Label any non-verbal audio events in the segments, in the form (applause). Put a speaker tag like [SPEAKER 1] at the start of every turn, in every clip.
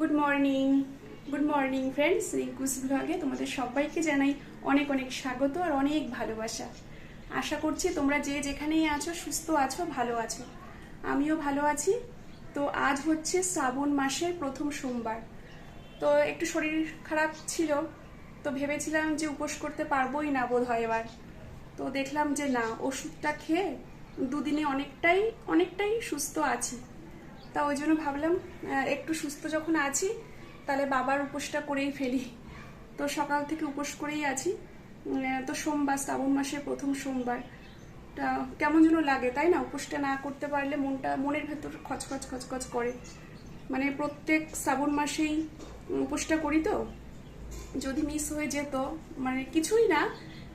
[SPEAKER 1] Good morning good morning friends Rinku's ব্লগে তোমাদের সবাইকে জানাই অনেক অনেক স্বাগত আর অনেক ভালোবাসা। আশা করছি তোমরা যে যেখানেই আছো, সুস্থ আছো, ভালো আছো। আমিও ভালো আছি। তো আজ হচ্ছে শ্রাবণ মাসের প্রথম সোমবার। তো একটু শরীর খারাপ ছিল, তো ভেবেছিলাম যে উপোস করতে পারবোই না বোধ হয় এবার। তো দেখলাম যে না, ওষুধটা খেয়ে দুদিনে অনেকটাই অনেকটাই সুস্থ আছি। তা ওই জন্য ভাবলাম একটু সুস্থ যখন আছি, তাহলে বাবার উপোসটা করেই ফেলি। তো সকাল থেকে উপোস করেই আছি। তো সোমবার, শ্রাবণ মাসের প্রথম সোমবার। তা কেমন যেন লাগে, তাই না? উপোসটা না করতে পারলে মনটা, মনের ভেতর খচখচ খচখচ করে। মানে প্রত্যেক শ্রাবণ মাসেই উপোসটা করি তো। যদি মিস হয়ে যেত মানে কিছুই না,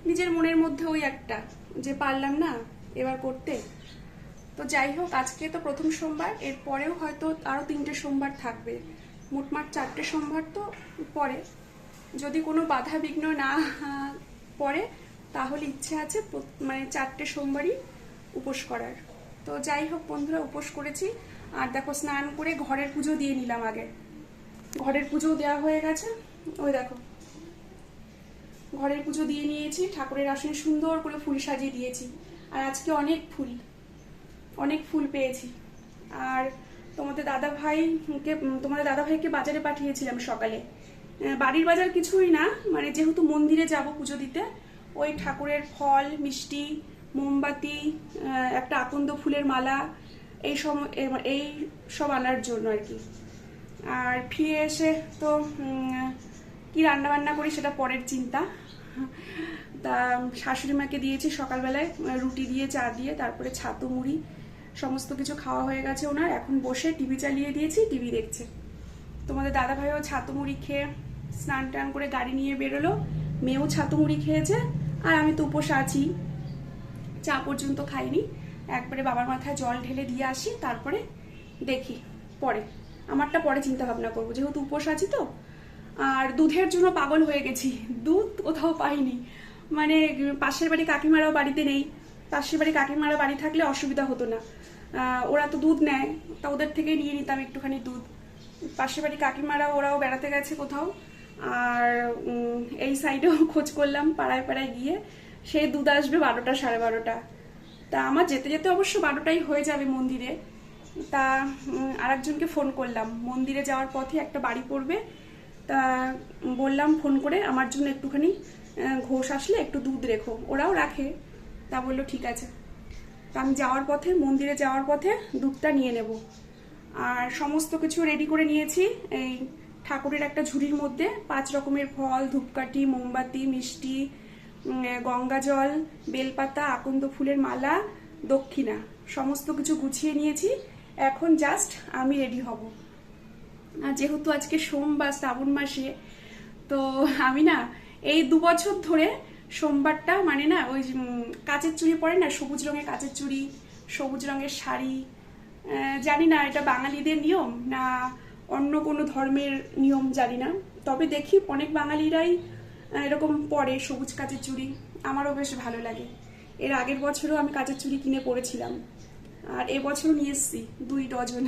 [SPEAKER 1] নিজের মনের মধ্যে ওই একটা, যে পারলাম না এবার করতে। তো যাই হোক, আজকে তো প্রথম সোমবার, এরপরেও হয়তো আরও তিনটে সোমবার থাকবে। মোটমাট চারটে সোমবার তো পরে। যদি কোনো বাধা বিঘ্ন না পড়ে, তাহলে ইচ্ছে আছে মানে চারটে সোমবারই উপোস করার। তো যাই হোক বন্ধুরা, উপোস করেছি। আর দেখো, স্নান করে ঘরের পুজো দিয়ে নিলাম আগে। ঘরের পুজো দেওয়া হয়ে গেছে। ওই দেখো। ঘরের পুজো দিয়ে নিয়েছি, ঠাকুরের আসনে সুন্দর করে ফুল সাজিয়ে দিয়েছি। আর আজকে অনেক ফুল। অনেক ফুল পেয়েছি। আর তোমাদের দাদা ভাইকে, তোমাদের দাদা ভাইকে বাজারে পাঠিয়েছিলাম সকালে। বাড়ির বাজার কিছুই না মানে যেহেতু মন্দিরে যাব পুজো দিতে, ওই ঠাকুরের ফল, মিষ্টি, মোমবাতি একটা আকন্দ ফুলের মালা, এই সব এই সব আনার জন্য আর কি। আর ফিরে এসে তো কি রান্না বান্না করি সেটা পরের চিন্তা। তা, শাশুড়ি মাকে দিয়েছি সকালবেলায়, রুটি দিয়ে, চা দিয়ে, তারপরে ছাতু মুড়ি সমস্ত কিছু খাওয়া হয়ে গেছে ওনার। এখন বসে টিভি চালিয়ে দিয়েছি টিভি দেখছে। তোমাদের দাদা ভাইও ছাতু মুড়ি খেয়ে স্নান টান করে গাড়ি নিয়ে বেরোলো। মেয়েও ছাতু মুড়ি খেয়েছে আর আমি তো উপোস আছি। চা পর্যন্ত খাইনি। একবারে বাবার মাথায় জল ঢেলে দিয়ে আসি, তারপরে দেখি পরে। আমারটা পরে চিন্তা ভাবনা করব, যেহেতু উপোস আছি তো। আর দুধের জন্য পাগল হয়ে গেছি, দুধ কোথাও পাইনি। মানে পাশের বাড়ি কাকিমারাও বাড়িতে নেই। পাশের বাড়ি কাকিমারা বাড়ি থাকলে অসুবিধা হতো না। ওরা তো দুধ নেয়, তা ওদের থেকে নিয়ে নিতাম একটুখানি দুধ। পাশের বাড়ি কাকিমারা, ওরাও বেড়াতে গেছে কোথাও। আর এই সাইডেও (laughs) খোঁজ করলাম, পাড়ায় পাড়ায় গিয়ে। সেই দুধ আসবে বারোটা, সাড়ে বারোটা। তা আমার যেতে যেতে অবশ্য বারোটাই হয়ে যাবে মন্দিরে। তা আরেকজনকে ফোন করলাম। মন্দিরে যাওয়ার পথে একটা বাড়ি পড়বে। তা, বললাম ফোন করে, আমার জন্য একটুখানি ঘোষ আসলে একটু দুধ রেখো। ওরাও রাখে। তা বলল, ঠিক আছে। তা আমি যাওয়ার পথে, মন্দিরে যাওয়ার পথে দুধটা নিয়ে নেব। আর সমস্ত কিছু রেডি করে নিয়েছি। এই ঠাকুরের একটা ঝুড়ির মধ্যে পাঁচ রকমের ফল, ধূপকাঠি, মোমবাতি, মিষ্টি গঙ্গা জল, বেলপাতা, আকন্দ ফুলের মালা, দক্ষিণা, সমস্ত কিছু গুছিয়ে নিয়েছি। এখন জাস্ট আমি রেডি হব। আর যেহেতু আজকে সোমবার, শ্রাবণ মাসে, তো আমি না এই দু বছর ধরে সোমবারটা মানে না, ওই কাচের চুড়ি পরে না, সবুজ রঙের কাচের চুড়ি, সবুজ রঙের শাড়ি জানি না এটা বাঙালিদের নিয়ম না অন্য কোনো ধর্মের নিয়ম জানি না। তবে দেখি অনেক বাঙালিরাই এরকম পরে সবুজ কাচের চুড়ি। আমারও বেশ ভালো লাগে। এর আগের বছরও আমি কাচের চুড়ি কিনে পরেছিলাম। আর এবছরও নিয়ে এসেছি, দুই ডজন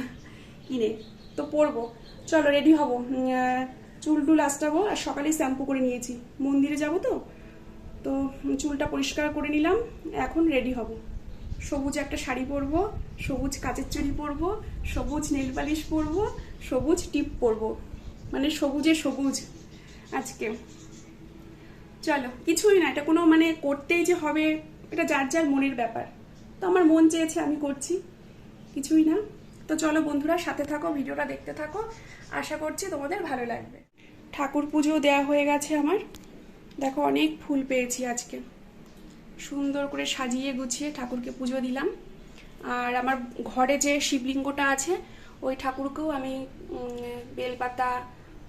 [SPEAKER 1] কিনে। তো পরবো। চলো রেডি হব। চুল টুল আস্তাবো আর সকালেই শ্যাম্পু করে নিয়েছি। মন্দিরে যাব তো? তো চুলটা পরিষ্কার করে নিলাম। এখন রেডি হব। সবুজ একটা শাড়ি পরবো, সবুজ কাচের চুড়ি পরবো, সবুজ নেল পালিশ পরবো, সবুজ টিপ পরবো। মানে সবুজে সবুজ আজকে। চলো, কিছুই না, এটা কোনো মানে করতেই যে হবে, এটা যার যার মনের ব্যাপার। তো আমার মন চেয়েছে আমি করছি, কিছুই না। তো চলো বন্ধুরা, সাথে থাকো, ভিডিওটা দেখতে থাকো। আশা করছি তোমাদের ভালো লাগবে। ঠাকুর পুজো দেয়া হয়ে গেছে আমার। দেখো, অনেক ফুল পেয়েছি আজকে। সুন্দর করে সাজিয়ে গুছিয়ে ঠাকুরকে পুজো দিলাম। আর আমার ঘরে যে শিবলিঙ্গটা আছে, ওই ঠাকুরকেও আমি বেলপাতা,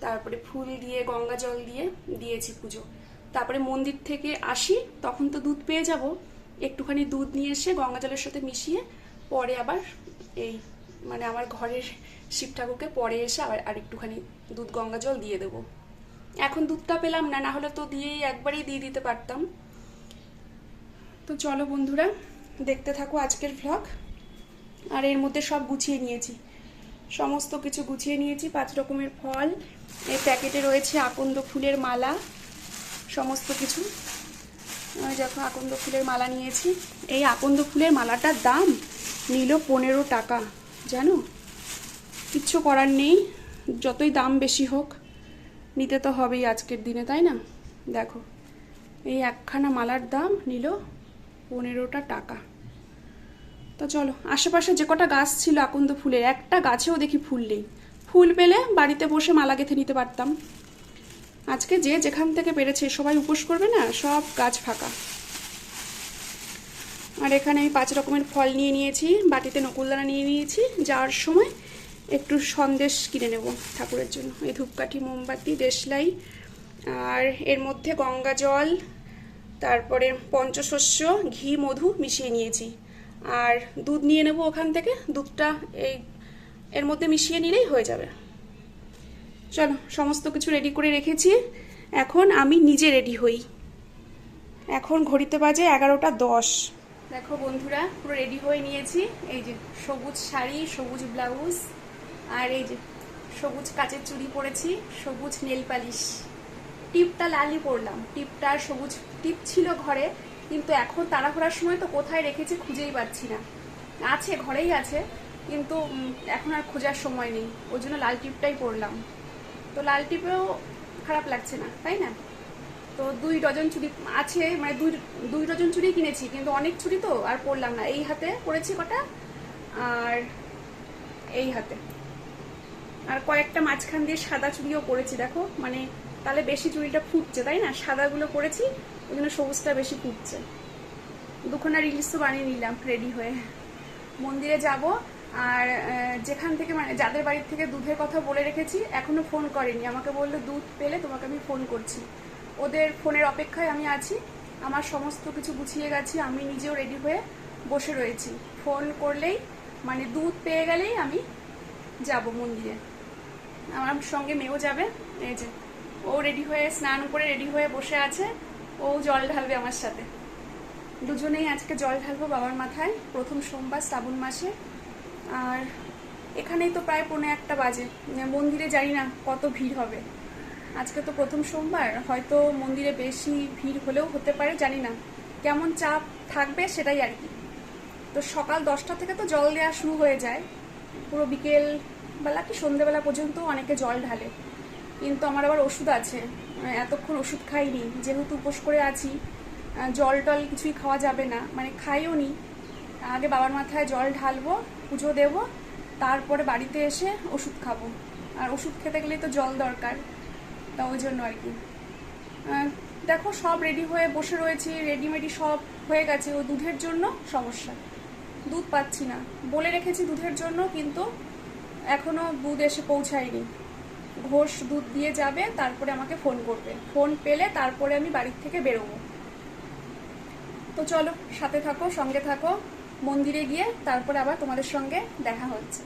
[SPEAKER 1] তারপরে ফুল দিয়ে, গঙ্গা জল দিয়ে দিয়েছি পুজো। তারপরে মন্দির থেকে আসি, তখন তো দুধ পেয়ে যাব। একটুখানি দুধ নিয়ে এসে গঙ্গা জলের সাথে মিশিয়ে পরে আবার এই মানে আমার ঘরের শিব ঠাকুরকে পরে এসে আবার আর একটুখানি দুধ, গঙ্গা জল দিয়ে দেবো। এখন দুধটা পেলাম না না হলে তো দিয়েই একবারেই দিয়ে দিতে পারতাম। তো চলো বন্ধুরা, দেখতে থাকো আজকের ভ্লগ আর এর মধ্যে সব গুছিয়ে নিয়েছি। সমস্ত কিছু গুছিয়ে নিয়েছি, পাঁচ রকমের ফল। এই প্যাকেটে রয়েছে আকন্দ ফুলের মালা, সমস্ত কিছু। দেখো, আকন্দ ফুলের মালা নিয়েছি। এই আকন্দ ফুলের মালাটার দাম নিল পনেরো টাকা, জানো? কিচ্ছু করার নেই, যতই দাম বেশি হোক। নিতে তো হবেই আজকের দিনে, তাই না? দেখো, এই একখানা মালার দাম নিল পনেরোটা টাকা। তো চলো, আশেপাশে যে কটা গাছ ছিল আকন্দ ফুলের, একটা গাছেও দেখি ফুল নেই। ফুল পেলে বাড়িতে বসে মালা গেঁথে নিতে পারতাম। আজকে যে যেখান থেকে পেরেছে, সবাই উপোস করবে না, সব গাছ ফাঁকা। আর এখানে আমি পাঁচ রকমের ফল নিয়ে নিয়েছি, বাটিতে নকুলদানা নিয়ে নিয়েছি, যাওয়ার সময় একটু সন্দেশ কিনে নেব ঠাকুরের জন্য। এই ধূপকাঠি, মোমবাতি, দেশলাই, আর এর মধ্যে গঙ্গা জল, তারপরে পঞ্চশস্য, ঘি, মধু মিশিয়ে নিয়েছি। আর দুধ নিয়ে নেব ওখান থেকে, দুধটা এই এর মধ্যে মিশিয়ে নিলেই হয়ে যাবে। চলো, সমস্ত কিছু রেডি করে রেখেছি। এখন আমি নিজে রেডি হই। এখন ঘড়িতে বাজে এগারোটা দশ। দেখো বন্ধুরা, পুরো রেডি হয়ে নিয়েছি। এই যে সবুজ শাড়ি, সবুজ ব্লাউজ আর এই যে সবুজ কাচের চুড়ি পরেছি, সবুজ নেল পালিশ। টিপটা লালই পরলাম। টিপটা সবুজ টিপ ছিল ঘরে, কিন্তু এখন তাড়াহুড়ার সময় তো কোথায় রেখেছি খুঁজেই পাচ্ছি না। আছে, ঘরেই আছে, কিন্তু এখন আর খোঁজার সময় নেই। ওই জন্য লাল টিপটাই পরলাম। তো লাল টিপেও খারাপ লাগছে না, তাই না? তো দুই ডজন চুড়ি আছে মানে দুই দুই ডজন চুড়ি কিনেছি, কিন্তু অনেক চুড়ি তো আর পরলাম না। এই হাতে পরেছি কটা? আর এই হাতে। আর কয়েকটা মাঝখান দিয়ে সাদা চুড়িও পরেছি, দেখো। মানে তাহলে বেশি চুড়িটা ফুটছে, তাই না? সাদাগুলো পরেছি, ওই জন্য সবুজটা বেশি ফুটছে। দুখানা রিলিজ তো বানিয়ে নিলাম রেডি হয়ে। মন্দিরে যাব, আর যেখান থেকে মানে যাদের বাড়ির থেকে দুধের কথা বলে রেখেছি, এখনও ফোন করেনি। আমাকে বলল, দুধ পেলে তোমাকে আমি ফোন করছি। ওদের ফোনের অপেক্ষায় আমি আছি, আমার সমস্ত কিছু গুছিয়ে গেছি, আমি নিজেও রেডি হয়ে বসে রয়েছি। ফোন করলেই মানে দুধ পেয়ে গেলেই আমি যাব মন্দিরে। আমার সঙ্গে মেয়েও যাবে, এই যে। ও রেডি হয়ে স্নান করে রেডি হয়ে বসে আছে, ও জল ঢালবে আমার সাথে। দুজনেই আজকে জল ঢালবো বাবার মাথায়, প্রথম সোমবার শ্রাবণ মাসে। আর এখানেই তো প্রায় পৌনে একটা বাজে মন্দিরে জানি না কত ভিড় হবে। আজকে তো প্রথম সোমবার, হয়তো মন্দিরে বেশি ভিড় হলেও হতে পারে, জানি না। কেমন চাপ থাকবে সেটাই আর কি। তো সকাল দশটা থেকে তো জল দেওয়া শুরু হয়ে যায়। পুরো বিকেল বেলা কি সন্ধেবেলা পর্যন্ত অনেকে জল ঢালে। কিন্তু আমার আবার ওষুধ আছে। মানে এতক্ষণ ওষুধ খাইনি। যেহেতু উপোস করে আছি জল টল কিছুই খাওয়া যাবে না। মানে খাইও নি। আগে বাবার মাথায় জল ঢালবো, পুজো দেব, তারপরে বাড়িতে এসে ওষুধ খাব। আর ওষুধ খেতে গেলে তো জল দরকার। তা ওই জন্য আর কি। দেখো সব রেডি হয়ে বসে রয়েছি। রেডিমেডি সব হয়ে গেছে। ও দুধের জন্য সমস্যা। দুধ পাচ্ছি না। বলে রেখেছি দুধের জন্য, কিন্তু এখনও দুধ এসে পৌঁছায়নি। ঘোষ দুধ দিয়ে যাবে, তারপরে আমাকে ফোন করবে। ফোন পেলে তারপরে আমি বাড়ির থেকে বেরোবো। তো চলো, সাথে থাকো, সঙ্গে থাকো, মন্দিরে গিয়ে তারপরে আবার তোমাদের সঙ্গে দেখা হচ্ছে।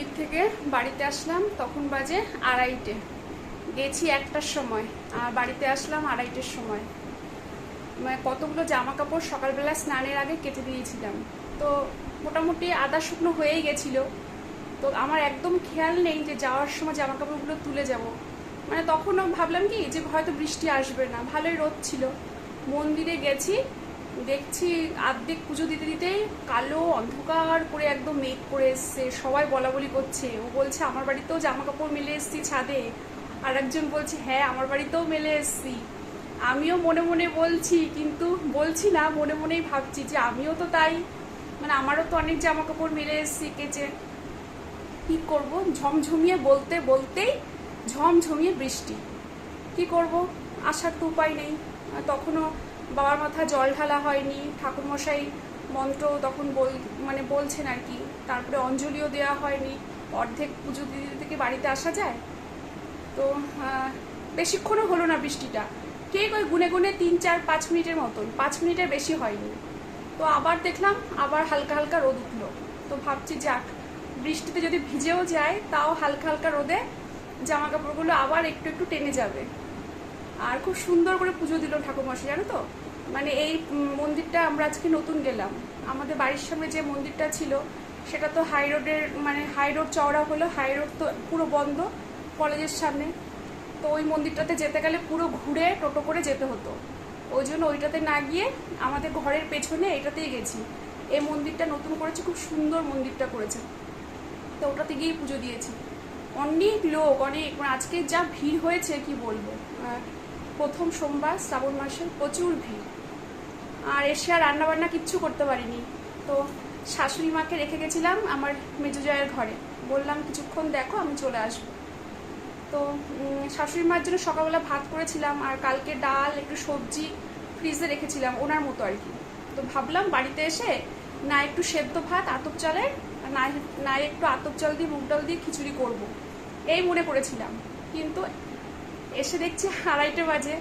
[SPEAKER 1] মন্দির থেকে বাড়িতে আসলাম, তখন বাজে আড়াইটে। গেছি একটার সময়, আর বাড়িতে আসলাম আড়াইটের সময়। মানে কতগুলো জামা কাপড় সকালবেলা স্নানের আগে কেটে দিয়েছিলাম তো মোটামুটি আদা শুকনো হয়েই গেছিল। তো আমার একদম খেয়াল নেই যে যাওয়ার সময় জামা কাপড়গুলো তুলে যাব। মানে তখনও ভাবলাম কি যে হয়তো বৃষ্টি আসবে না, ভালোই রোদ ছিল। মন্দিরে গেছি দেখছি আর্ধেক পুজো দিতে দিতেই কালো অন্ধকার করে একদম মেঘ করে এসছে। সবাই বলা বলি করছে। ও বলছে, আমার বাড়িতেও জামা কাপড় মেলে এসছি ছাদে। আর একজন বলছে হ্যাঁ আমার বাড়িতেও মেলে এসছি। আমিও মনে মনে বলছি, কিন্তু বলছি না, মনে মনেই ভাবছি যে আমিও তো তাই। মানে আমারও তো অনেক জামা কাপড় মেলে এসছি, কেচে। কি করব? ঝমঝমিয়ে বলতে বলতেই ঝমঝমিয়ে বৃষ্টি। কি করব? আসার তো উপায় নেই। তখনও বাবার মাথা জল ঢালা হয়নি, ঠাকুরমশাই মন্ত্র তখন বল মানে বলছেন আর কি। তারপরে অঞ্জলিও দেওয়া হয়নি। অর্ধেক পুজো দিদি থেকে বাড়িতে আসা যায়? তো বেশিক্ষণও হলো না বৃষ্টিটা। ঠিক ওই গুনে গুনে তিন, চার, পাঁচ মিনিটের মতন। পাঁচ মিনিটের বেশি হয়নি। তো আবার দেখলাম, আবার হালকা হালকা রোদ উঠল। তো ভাবছি যাক, বৃষ্টিতে যদি ভিজেও যায়, তাও হালকা হালকা রোদে জামা কাপড়গুলো আবার একটু একটু টেনে যাবে। আর খুব সুন্দর করে পুজো দিল ঠাকুরমশাই, জানো তো? মানে এই মন্দিরটা আমরা আজকে নতুন গেলাম। আমাদের বাড়ির সামনে যে মন্দিরটা ছিল, সেটা তো হাই রোডের মানে হাই রোড চওড়া হলো, হাই রোড তো পুরো বন্ধ কলেজের সামনে। তো ওই মন্দিরটাতে যেতে গেলে পুরো ঘুরে টোটো করে যেতে হতো। ওই জন্য ওইটাতে না গিয়ে আমাদের ঘরের পেছনে এটাতেই গেছি। এই মন্দিরটা নতুন করেছে, খুব সুন্দর মন্দিরটা করেছে। তো ওটাতে গিয়ে পুজো দিয়েছি। অনেক লোক, অনেক মানে আজকে যা ভিড় হয়েছে, কি বলব? প্রথম সোমবার শ্রাবণ মাসে প্রচুর ভিড়। আর এসে আর রান্নাবান্না কিচ্ছু করতে পারিনি। তো শাশুড়ি মাকে রেখে গেছিলাম আমার মেজো জয়ের ঘরে। বললাম, কিছুক্ষণ দেখো, আমি চলে আসব। তো শাশুড়ি মার জন্য সকালবেলা ভাত করেছিলাম আর কালকে ডাল, একটু সবজি ফ্রিজে রেখেছিলাম ওনার মতো আর কি। তো ভাবলাম বাড়িতে এসে না একটু সেদ্ধ ভাত, আতপ চালের না একটু আতপ চাল দিয়ে, মুগ ডাল দিয়ে খিচুড়ি করব। এই মনে করেছিলাম। কিন্তু এসে দেখছি আড়াইটে বাজে।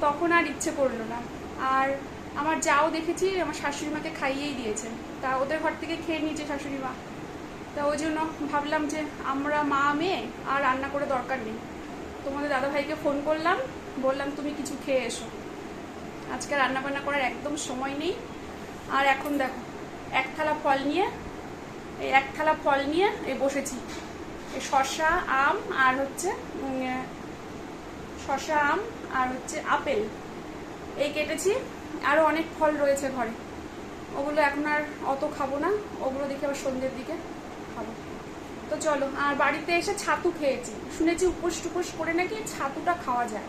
[SPEAKER 1] তখন আর ইচ্ছে করল না। আর আমার যাও দেখেছি, আমার শাশুড়ি মাকে খাইয়েই দিয়েছে। তা ওদের ঘর থেকে খেয়ে নিয়েছে শাশুড়ি মা। তা ওই জন্য ভাবলাম যে আমরা মা, মেয়ে আর রান্না করে দরকার নেই। তোমাদের দাদাভাইকে ফোন করলাম, বললাম তুমি কিছু খেয়ে এসো। আজকে রান্না বান্না করার একদম সময় নেই। আর এখন দেখো, এক থালা ফল নিয়ে, এই এক থালা ফল নিয়ে এই বসেছি। এই শসা, আম আর হচ্ছে শসা আম আর হচ্ছে আপেল। এই কেটেছি। আরও অনেক ফল রয়েছে ঘরে। ওগুলো এখন আর অত খাব না। ওগুলো দেখে আবার সন্ধ্যের দিকে খাব। তো চলো, আর বাড়িতে এসে ছাতু খেয়েছি। শুনেছি উপোস টুপোস করে নাকি ছাতুটা খাওয়া যায়।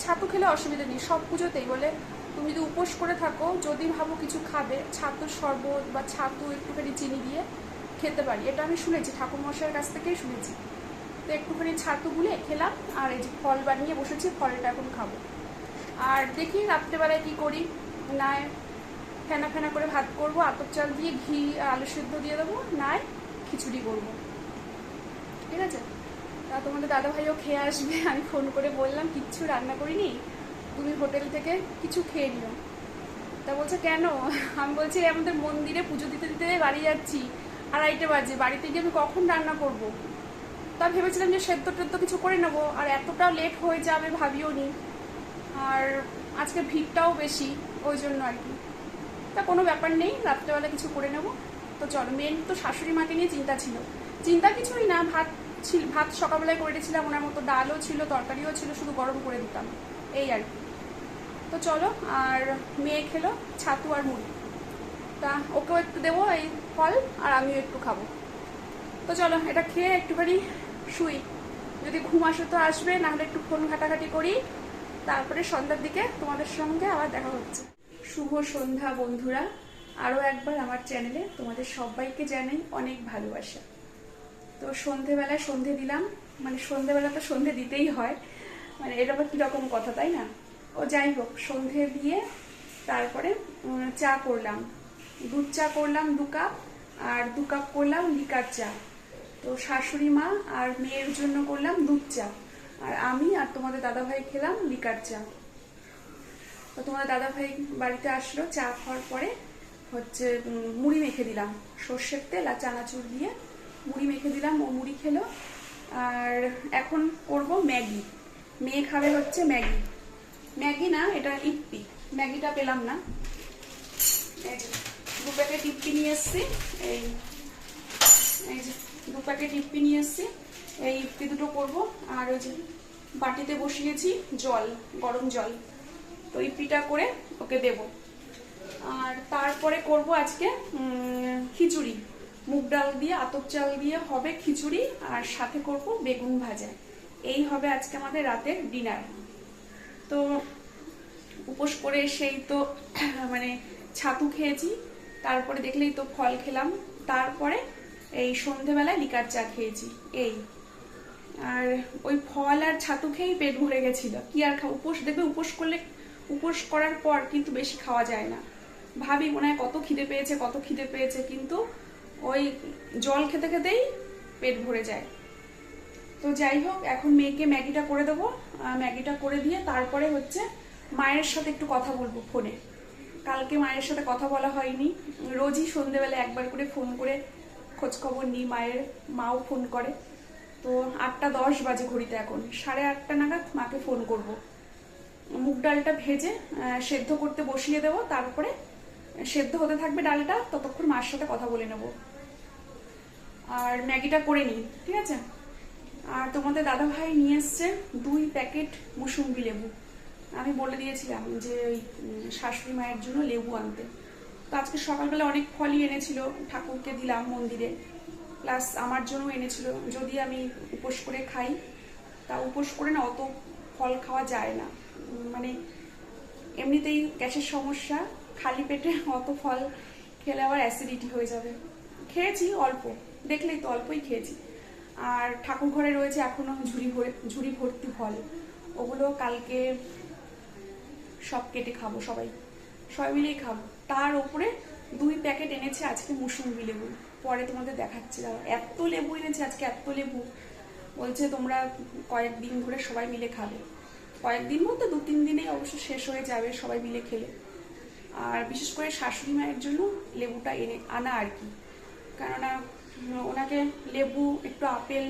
[SPEAKER 1] ছাতু খেলে অসুবিধা নেই, সব পুজোতেই বলে, তুমি যদি উপোস করে থাকো, যদি ভাবো কিছু খাবে, ছাতুর শরবত বা ছাতু একটুখানি চিনি দিয়ে খেতে পারি। এটা আমি শুনেছি ঠাকুর মশাইয়ের কাছ থেকেই শুনেছি। তো একটুখানি ছাতু গুলে খেলাম। আর এই যে ফল বানিয়ে বসেছি, ফলটা এখন খাব। আর দেখি রাত্রেবেলায় কি করি। না ফেনা ফেনা করে ভাত করব, আতপ চাল দিয়ে ঘি আর আলু সেদ্ধ দিয়ে দেবো, নাই খিচুড়ি করব। ঠিক আছে? তা তোমাদের দাদা ভাইও খেয়ে আসবে। আমি ফোন করে বললাম, কিচ্ছু রান্না করিনি, তুমি হোটেল থেকে কিছু খেয়ে নিও। তা বলছে, কেন? আমি বলছি, "এই আমাদের মন্দিরে পুজো দিতে দিতে বাড়ি যাচ্ছি। আড়াইটে বাজে, বাড়িতে গিয়ে আমি কখন রান্না করব। তা ভেবেছিলাম যে সেদ্ধ টেদ্ধ কিছু করে নেব, আর এতটা লেট হয়ে যাবে ভাবিও নি। আর আজকে ভিড়টাও বেশি, ওই জন্য আর কি। তা কোনো ব্যাপার নেই, রাত্রেবেলা কিছু করে নেব। তো চলো মেন তো শাশুড়ি মাকে নিয়ে চিন্তা ছিল। চিন্তা কিছুই না, ভাত ছিল, ভাত সকালবেলায় করে দিয়েছিলাম, ওনার মতো ডালও ছিল, তরকারিও ছিল, শুধু গরম করে দিতাম। এই আর কি। তো চলো, আর মেয়ে খেলো, ছাতু আর মুড়ি। তা ওকেও একটু দেবো এই ফল, আর আমিও একটু খাব। তো চলো, এটা খেয়ে একটুখানি শুই। যদি ঘুম আসে তো আসবে নাহলে একটু ফোন ঘাটাঘাটি করি। তারপরে সন্ধ্যার দিকে তোমাদের সঙ্গে আবার দেখা হচ্ছে। শুভ সন্ধ্যা বন্ধুরা। আরও একবার আমার চ্যানেলে তোমাদের সবাইকে জানাই অনেক ভালোবাসা। তো সন্ধেবেলায় সন্ধে দিলাম। মানে সন্ধেবেলা তো সন্ধে দিতেই হয়। মানে এটা আবার কীরকম কথা, তাই না? ও যাই হোক, সন্ধে দিয়ে তারপরে চা করলাম। দুধ চা করলাম দু কাপ, আর দু কাপ করলাম লিকার চা। তো শাশুড়ি মা আর মেয়ের জন্য করলাম দুধ চা। আর আমি আর তোমাদের দাদাভাই খেলাম লিকার চা। তো তোমাদের দাদাভাই বাড়িতে আসলো, চা খাওয়ার পরে হচ্ছে মুড়ি মেখে দিলাম। সর্ষের তেল আর চানাচুর দিয়ে মুড়ি মেখে দিলাম, ও মুড়ি খেলো। আর এখন করব ম্যাগি। মেয়ে খাবে হচ্ছে ম্যাগি। ম্যাগি না, এটা ইপ্পি ম্যাগিটা পেলাম না। দু প্যাকেট ইপ্পি নিয়ে এসছি। এই এই যে দু প্যাকেট ইপি নিয়ে এসেছি। এই ইপি দুটো করব। আর ওই যে বাটিতে বসিয়েছি জল, গরম জল। তো ইপিটা করে ওকে দেব। আর তারপরে করব আজকে খিচুড়ি। মুগ ডাল দিয়ে, আতপ চাল দিয়ে হবে খিচুড়ি। আর সাথে করব বেগুন ভাজা। এই হবে আজকে আমাদের রাতের ডিনার। তো উপোস করে সেই তো মানে ছাতু খেয়েছি। তারপরে দেখলেই তো ফল খেলাম। তারপরে এই সন্ধেবেলায় লিকার চা খেয়েছি, এই। আর ওই ফল আর ছাতু খেয়েই পেট ভরে গেছিল। কি আর খা উপোস দেখবে, উপোস করলে, উপোস করার পর কিন্তু বেশি খাওয়া যায় না। ভাবি, মনে হয় কত খিদে পেয়েছে, কত খিদে পেয়েছে, কিন্তু ওই জল খেতে খেতেই পেট ভরে যায়। তো যাই হোক, এখন মেয়েকে ম্যাগিটা করে দেবো। ম্যাগিটা করে দিয়ে তারপরে হচ্ছে মায়ের সাথে একটু কথা বলব ফোনে। কালকে মায়ের সাথে কথা বলা হয়নি। রোজই সন্ধেবেলা একবার করে ফোন করে খোঁজ খবর নিই মায়ের, মাও ফোন করে। তো আটটা দশ বাজে ঘড়িতে এখন। সাড়ে আটটা নাগাদ মাকে ফোন করব। মুগ ডালটা ভেজে সেদ্ধ করতে বসিয়ে দেবো, তারপরে সেদ্ধ হতে থাকবে ডালটা, ততক্ষণ মার সাথে কথা বলে নেব। আর ম্যাগিটা করে নিই, ঠিক আছে? আর তোমাদের দাদা ভাই নিয়ে এসছে দুই প্যাকেট মুসুম্বি লেবু। আমি বলে দিয়েছিলাম যে ওই শাশুড়ি মায়ের জন্য লেবু আনতে। তো আজকে সকালবেলা অনেক ফলই এনেছিল, ঠাকুরকে দিলাম মন্দিরে। প্লাস আমার জন্য এনেছিল, যদি আমি উপোস করে খাই। তা উপোস করে না, অত ফল খাওয়া যায় না। মানে এমনিতেই গ্যাসের সমস্যা, খালি পেটে অত ফল খেলে আবার অ্যাসিডিটি হয়ে যাবে। খেয়েছি অল্প, দেখলেই তো অল্পই খেয়েছি। আর ঠাকুর ঘরে রয়েছে এখনও ঝুড়ি ভরে, ঝুড়ি ভর্তি ফল। ওগুলো কালকে সব কেটে খাব সবাই। সবাই মিলেই খাব। তার ওপরে দুই প্যাকেট এনেছে আজকে মুসুম্বি লেবু। পরে তোমাদের দেখাচ্ছি দাঁড়াও এত লেবু এনেছে আজকে, এত লেবু। বলছে তোমরা কয়েকদিন ধরে সবাই মিলে খাবে। কয়েকদিন মধ্যে দু তিন দিনেই অবশ্য শেষ হয়ে যাবে সবাই মিলে খেলে। আর বিশেষ করে শাশুড়ি মায়ের জন্য লেবুটা এনে আনা আর কি। কেননা ওনাকে লেবু, একটু আপেল,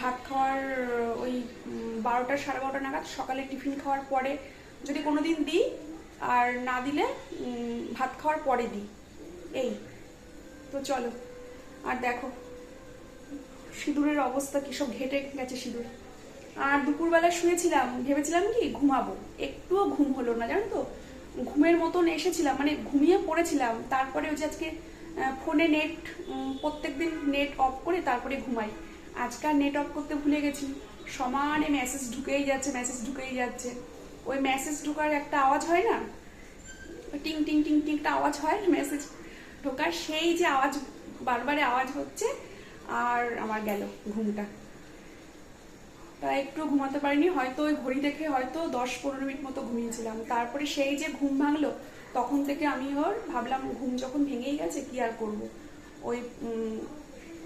[SPEAKER 1] ভাত খাওয়ার, ওই বারোটা সাড়ে বারোটা নাগাদ সকালে টিফিন খাওয়ার পরে যদি কোনো দিন দিই আর না দিলে ভাত খাওয়ার পরে দিই। এই, তো চলো। আর দেখো, সিঁদুরের অবস্থা কি সব ঘেটে গেছে সিঁদুর। আর দুপুরবেলা শুয়েছিলাম, ভেবেছিলাম কি ঘুমাবো। একটুও ঘুম হলো না, জানো তো? ঘুমের মতন এসেছিলাম মানে ঘুমিয়ে পড়েছিলাম। তারপরে ওই যে আজকে ফোনে নেট প্রত্যেকদিন নেট অফ করে তারপরে ঘুমাই। আজকাল নেট অফ করতে ভুলে গেছি। সমানে মেসেজ ঢুকেই যাচ্ছে মেসেজ ঢুকেই যাচ্ছে। ওই মেসেজ ঢোকার একটা আওয়াজ হয় না? টিং টিং টিং টিং একটা আওয়াজ হয় মেসেজ ঢোকার। সেই যে আওয়াজ, বারবারে আওয়াজ হচ্ছে আর আমার গেল ঘুমটা। তা একটু ঘুমাতে পারিনি, হয়তো ওই ঘড়ি দেখে হয়তো দশ পনেরো মিনিট মতো ঘুমিয়েছিলাম। তারপরে সেই যে ঘুম ভাঙলো, তখন থেকে আমি ওর ভাবলাম ঘুম যখন ভেঙেই গেছে, কি আর করব? ওই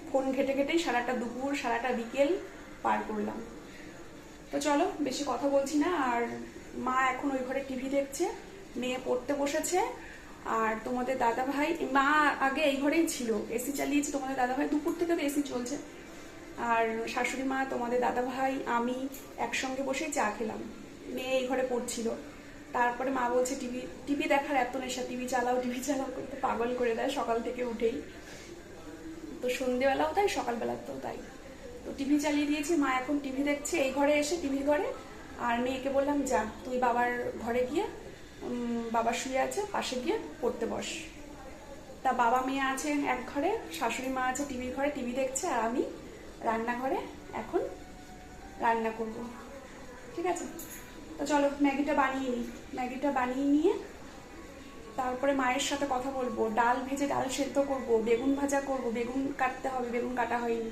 [SPEAKER 1] ফোন ঘেটে ঘেটেই সারাটা দুপুর, সারাটা বিকেল পার করলাম। তো চলো, বেশি কথা বলছি না আর মা এখন ওই ঘরে টিভি দেখছে, মেয়ে পড়তে বসেছে, আর তোমাদের দাদা ভাই মা আগে এই ঘরেই ছিল এসি চালিয়েছে, তোমাদের দাদা ভাই দুপুর থেকে তো এসি চলছে। আর শাশুড়ি মা, তোমাদের দাদা ভাই আমি একসঙ্গে বসেই চা খেলাম। মেয়ে এই ঘরে পড়ছিল। তারপরে মা বলছে, টিভি টিভি দেখার এত নেশা, টিভি চালাও টিভি চালাও করতে পাগল করে দেয়, সকাল থেকে উঠেই। তো সন্ধেবেলাও তাই, সকালবেলাতেও তাই। তো টিভি চালিয়ে দিয়েছি, মা এখন টিভি দেখছে, এই ঘরে এসে টিভি ঘরে আর মেয়েকে বললাম, যা, তুই বাবার ঘরে গিয়ে বাবা শুয়ে আছে, পাশে গিয়ে পড়তে বস। তা বাবা মেয়ে আছে এক ঘরে, শাশুড়ি মা আছে টিভির ঘরে, টিভি দেখছে, আর আমি রান্নাঘরে এখন রান্না করব। ঠিক আছে? তো চলো, ম্যাগিটা বানিয়ে নিই। ম্যাগিটা বানিয়ে নিয়ে তারপরে মায়ের সাথে কথা বলব। ডাল ভেজে ডাল সেদ্ধ করব, বেগুন ভাজা করব। বেগুন কাটতে হবে, বেগুন কাটা হয়নি।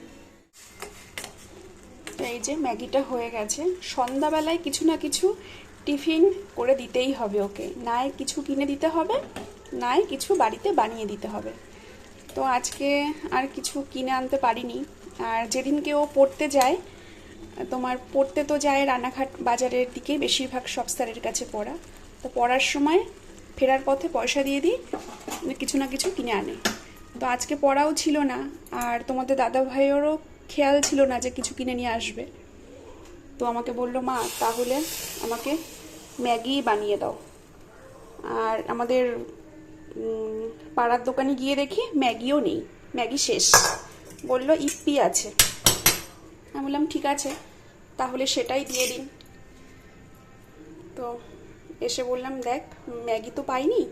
[SPEAKER 1] তো এই যে ম্যাগিটা হয়ে গেছে, সন্ধ্যাবেলায় কিছু না কিছু টিফিন করে দিতেই হবে ওকে। নাই কিছু কিনে দিতে হবে, নাই কিছু বাড়িতে বানিয়ে দিতে হবে। তো আজকে আর কিছু কিনে আনতে পারিনি। আর যেদিনকে ও পড়তে যায়, তোমার পড়তে তো যায় রানাঘাট বাজারের দিকে, বেশিরভাগ সব স্যারের কাছে পড়া। তো পড়ার সময় ফেরার পথে পয়সা দিয়ে দিই, কিছু না কিছু কিনে আনে। তো আজকে পড়াও ছিল না, আর তোমাদের দাদা ভাইয়েরও খেয়াল ছিল না যে কিছু কিনে নিয়ে আসবে। তো আমাকে বলল, মা, তাহলে আমাকে ম্যাগি বানিয়ে দাও। আর আমাদের পাড়ার দোকানে গিয়ে দেখি ম্যাগিও নেই, ম্যাগি শেষ। বলল, ইপ্পি আছে। আমি বললাম, ঠিক আছে, তাহলে সেটাই দিয়ে দিন। তো এসে বললাম, দেখ, ম্যাগি তো পাইনি,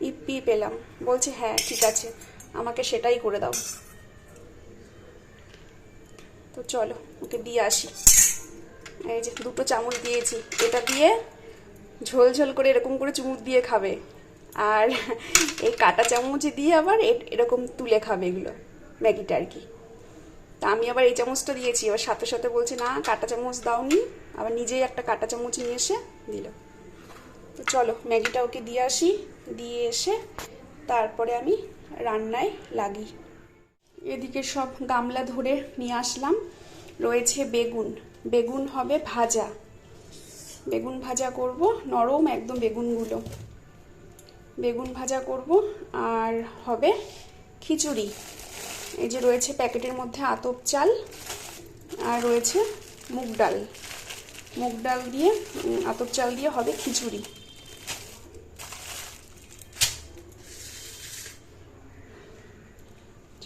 [SPEAKER 1] ইপ্পি পেলাম। বলছে হ্যাঁ ঠিক আছে, আমাকে সেটাই করে দাও। তো চলো, ওকে দিয়ে আসি। এই যে দুটো চামচ দিয়েছি, এটা দিয়ে ঝোল ঝোল করে এরকম করে চুমুক দিয়ে খাবে। আর এই কাটা চামচ দিয়ে আবার এরকম তুলে খাবে এগুলো, ম্যাগিটা আর কি। তা আমি আবার এই চামচটা দিয়েছি, এবার সাথে সাথে বলছে, না, কাটা চামচ দাওনি। আবার নিজেই একটা কাটা চামচ নিয়ে এসে দিল। তো চলো, ম্যাগিটা ওকে দিয়ে আসি, দিয়ে এসে তারপরে আমি রান্নায় লাগি। এদিকে সব গামলা ধরে নিয়ে আসলাম। রয়েছে বেগুন। বেগুন হবে ভাজা। বেগুন ভাজা করব, নরম একদম বেগুনগুলো। বেগুন ভাজা করব, আর হবে খিচুড়ি। এই যে রয়েছে প্যাকেটের মধ্যে আতপ চাল, আর রয়েছে মুগ ডাল। মুগ ডাল দিয়ে আতপ চাল দিয়ে হবে খিচুড়ি।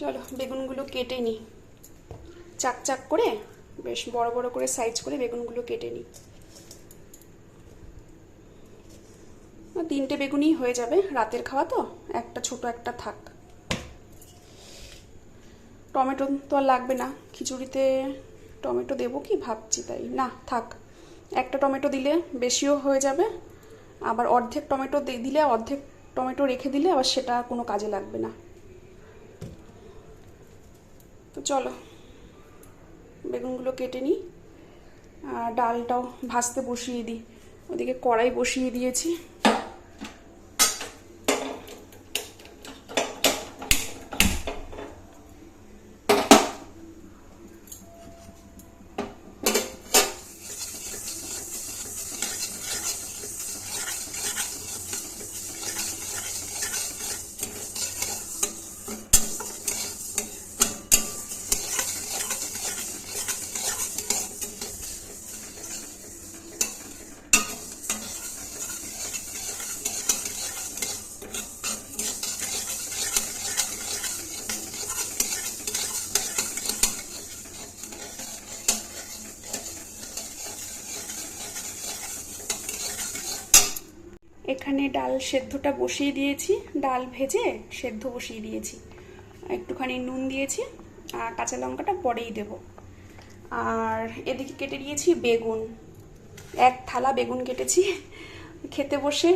[SPEAKER 1] চলো, বেগুনগুলো কেটে নিই। চাক চাক করে, বেশ বড় বড় করে সাইজ করে বেগুনগুলো কেটে নিই। তিনটে বেগুনই হয়ে যাবে, রাতের খাওয়া তো, একটা ছোট একটা থাক। টমেটো তো আর লাগবে না, খিচুড়িতে টমেটো দেবো কি ভাবছি তাই। না, থাক, একটা টমেটো দিলে বেশিও হয়ে যাবে, আবার অর্ধেক টমেটো দিলে অর্ধেক টমেটো রেখে দিলে আবার সেটা কোনো কাজে লাগবে না। চলো বেগুনগুলো কেটে নিই আর ডালটাও ভাজতে বসিয়ে দিই। ওদিকে কড়াই বসিয়ে দিয়েছি। এখানে ডাল সেদ্ধটা বসিয়ে দিয়েছি। ডাল ভেজে সেদ্ধ বসিয়ে দিয়েছি। একটুখানি নুন দিয়েছি আর কাঁচা লঙ্কাটা পরেই দেব। আর এদিকে কেটে দিয়েছি বেগুন। এক থালা বেগুন কেটেছি খেতে বসে।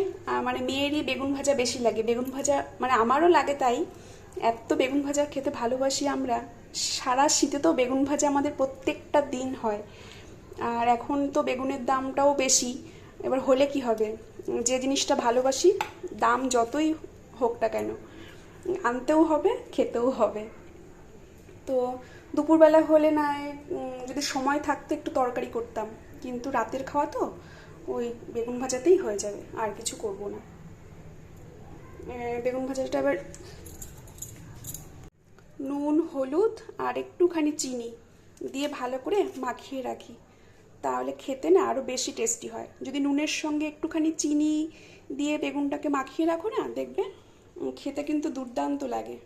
[SPEAKER 1] মানে মেয়েরই বেগুন ভাজা বেশি লাগে। বেগুন ভাজা মানে আমারও লাগে তাই। এত বেগুন ভাজা খেতে ভালোবাসি আমরা। সারা শীতে তো বেগুন ভাজা আমাদের প্রত্যেকটা দিন হয়। আর এখন তো বেগুনের দামটাও বেশি। এবার হলে কি হবে? যে জিনিসটা ভালোবাসি, দাম যতই হোক না কেন, আনতেও হবে, খেতেও হবে। তো দুপুরবেলা হলে না যদি সময় থাকতো একটু তরকারি করতাম। কিন্তু রাতের খাওয়া তো, ওই বেগুন ভাজাতেই হয়ে যাবে, আর কিছু করব না। বেগুন ভাজাটা এবার নুন, হলুদ, আর একটুখানি চিনি দিয়ে ভালো করে মাখিয়ে রাখি। তাহলে খেতে না আরও বেশি টেস্টি হয়। যদি নুনের সঙ্গে একটুখানি চিনি দিয়ে বেগুনটাকে মাখিয়ে রাখো না, দেখবে খেতে কিন্তু দুর্দান্ত লাগে।